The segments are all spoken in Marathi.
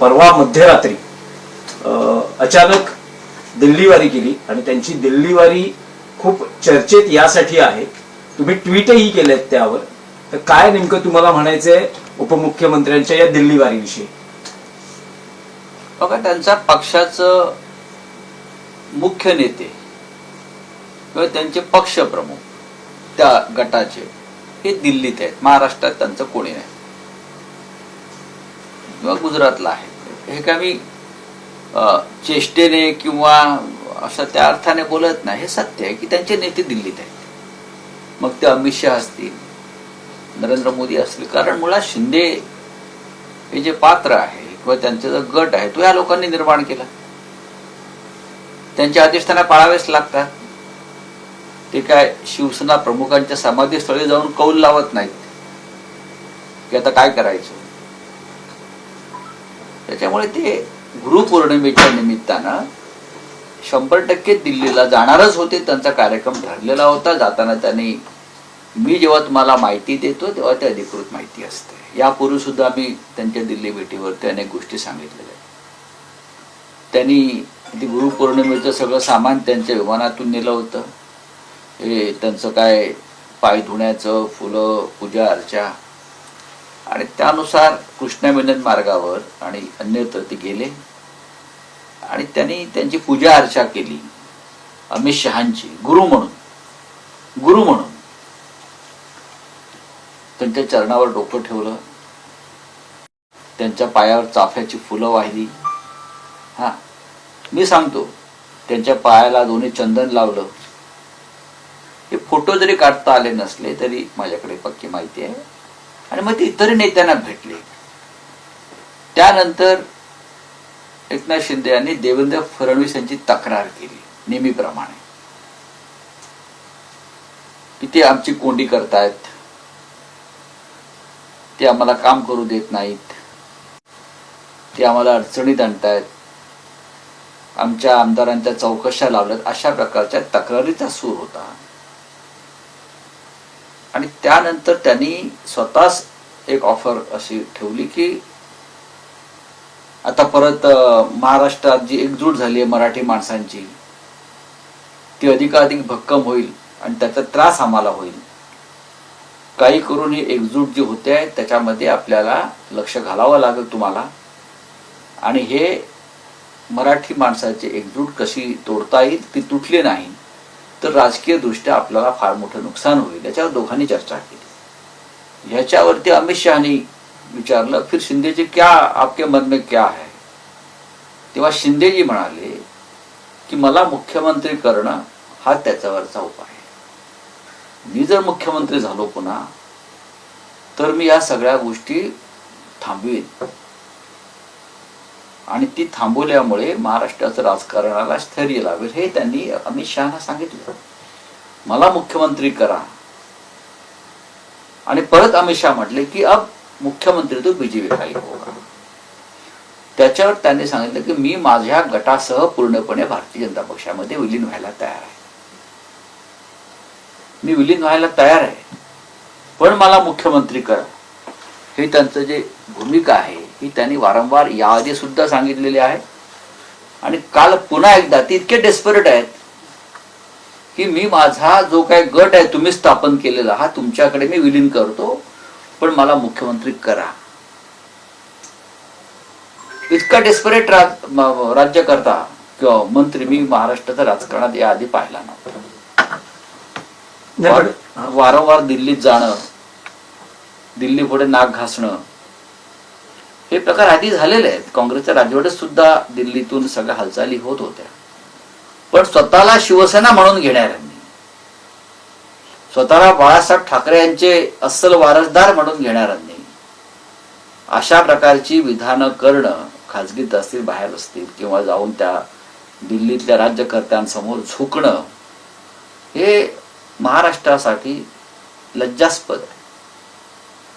परवा मध्यरात्री अचानक दिल्लीवारी केली आणि त्यांची दिल्लीवारी खूप चर्चेत यासाठी आहे. तुम्ही ट्विटही केलेत त्यावर. तर काय नेमकं तुम्हाला म्हणायचंय उपमुख्यमंत्र्यांच्या या दिल्लीवारीविषयी? बघा त्यांच्या पक्षाचं मुख्य नेते किंवा त्यांचे पक्षप्रमुख त्या गटाचे हे दिल्लीत आहेत. महाराष्ट्रात त्यांचं कोणी नाही. किंवा गुजरातला आहे. हे काय मी चेष्टेने किंवा असं त्या अर्थाने बोलत नाही. हे सत्य आहे की त्यांचे नेते दिल्लीत आहेत. मग ते अमित शहा असतील नरेंद्र मोदी असतील. कारण मुळात शिंदे हे जे पात्र आहे किंवा त्यांचा जो गट आहे तो या लोकांनी निर्माण केला. त्यांचे आदेश त्यांना पाळावेच लागतात. ते काय शिवसेना प्रमुखांच्या समाधीस्थळी जाऊन कौल लावत नाहीत. की आता काय करायचं? त्याच्यामुळे ते गुरुपौर्णिमेच्या निमित्तानं शंभर टक्के दिल्लीला जाणारच होते. त्यांचा कार्यक्रम ठरलेला होता. जाताना त्यांनी मी जेव्हा तुम्हाला माहिती देतो तेव्हा ते अधिकृत माहिती असते. यापूर्वी सुद्धा मी त्यांच्या दिल्ली भेटीवरती अनेक गोष्टी सांगितलेल्या आहेत. त्यांनी ती गुरुपौर्णिमेचं सगळं सामान त्यांच्या विमानातून नेलं होतं. हे त्यांचं काय पाय धुण्याचं फुलं पूजा अर्चा आणि त्यानुसार कृष्णा मार्गावर आणि अन्यत्र ते गेले. आणि त्यांनी त्यांची पूजा अर्चा केली. अमित शहांची गुरु म्हणून गुरु म्हणून. त्यांच्या चरणावर डोकं ठेवलं. त्यांच्या पायावर चाफ्याची फुलं वाहिली. हा मी सांगतो त्यांच्या पायाला दोन्ही चंदन लावलं. हे फोटो जरी काढता आले नसले तरी माझ्याकडे पक्की माहिती आहे. आणि मग ते इतर नेत्यांना भेटले. त्यानंतर एकनाथ शिंदे यांनी देवेंद्र फडणवीस यांची तक्रार केली नेहमीप्रमाणे. की ते आमची कोंडी करतायत. ते आम्हाला काम करू देत नाहीत. ते आम्हाला अडचणीत आणतायत. आमच्या आमदारांच्या चौकशा लावल्यात. अशा प्रकारच्या तक्रारीचा सूर होता. आणि त्यानंतर त्यांनी स्वतःच एक ऑफर अशी ठेवली की आता परत महाराष्ट्रात जी एकजूट झाली आहे मराठी माणसांची ती अधिकाधिक भक्कम होईल आणि त्याचा त्रास आम्हाला होईल. काही करून ही एकजूट जी होते आहे त्याच्यामध्ये आपल्याला लक्ष घालावं लागेल तुम्हाला. आणि हे मराठी माणसाची एकजूट कशी तोडता येईल ती तुटली नाही. तर राजकीयदृष्ट्या आपल्याला फार मोठं नुकसान होईल याच्यावर दोघांनी चर्चा केली. ह्याच्यावरती अमित शहानी विचारलं फिर शिंदेजी क्या आपके मन में क्या है? तेव्हा शिंदेजी म्हणाले की मला मुख्यमंत्री करणं हा त्याच्यावरचा उपाय आहे. मी जर मुख्यमंत्री झालो पुन्हा तर मी या सगळ्या गोष्टी थांबवीन. आणि ती थांबवल्यामुळे महाराष्ट्राचं राजकारणाला स्थैर्य लावेल हे त्यांनी अमित शहाना सांगितलं. मला मुख्यमंत्री करा. आणि परत अमित शहा म्हटले की अब मुख्यमंत्री तो बीजेपी खाली होगा. त्याच्यावर त्यांनी सांगितलं की मी माझ्या गटासह पूर्णपणे भारतीय जनता पक्षामध्ये विलीन व्हायला तयार आहे. मी विलीन व्हायला तयार आहे. पण मला मुख्यमंत्री करा. हे त्यांचं जे भूमिका आहे ही त्यांनी वारंवार याआधी सुद्धा सांगितलेली आहे. आणि काल पुन्हा एकदा ते इतके डेस्परेट आहेत की मी माझा जो काही गट आहे तुम्ही स्थापन केलेला हा तुमच्याकडे मी विलीन करतो पण मला मुख्यमंत्री करा. इतका डेस्परेट राज्य करता किंवा मंत्री मी महाराष्ट्राच्या राजकारणात याआधी पाहिला नव्हता. वारंवार दिल्लीत जाणं दिल्ली पुढे नाक घासणं हे प्रकार आधी झालेले आहेत. काँग्रेसच्या राजवटीत सुद्धा दिल्लीतून सगळ्या हालचाली होत होत्या. पण स्वतःला शिवसेना म्हणून घेणाऱ्यांनी स्वतःला बाळासाहेब ठाकरे यांचे अस्सल वारसदार म्हणून घेणाऱ्यांनी अशा प्रकारची विधानं करणं खाजगी तहसील बाहेर असतील किंवा जाऊन त्या दिल्लीतल्या राज्यकर्त्यांसमोर झुकणं हे महाराष्ट्रासाठी लज्जास्पद आहे.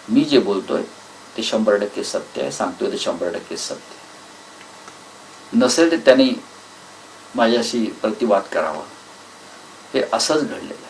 मी जे बोलतोय ते शंभर टक्के सत्य आहे सांगतोय ते शंभर टक्के सत्य नसेल तर त्यांनी माझ्याशी प्रतिवाद करावा. हे असंच घडलेलं आहे.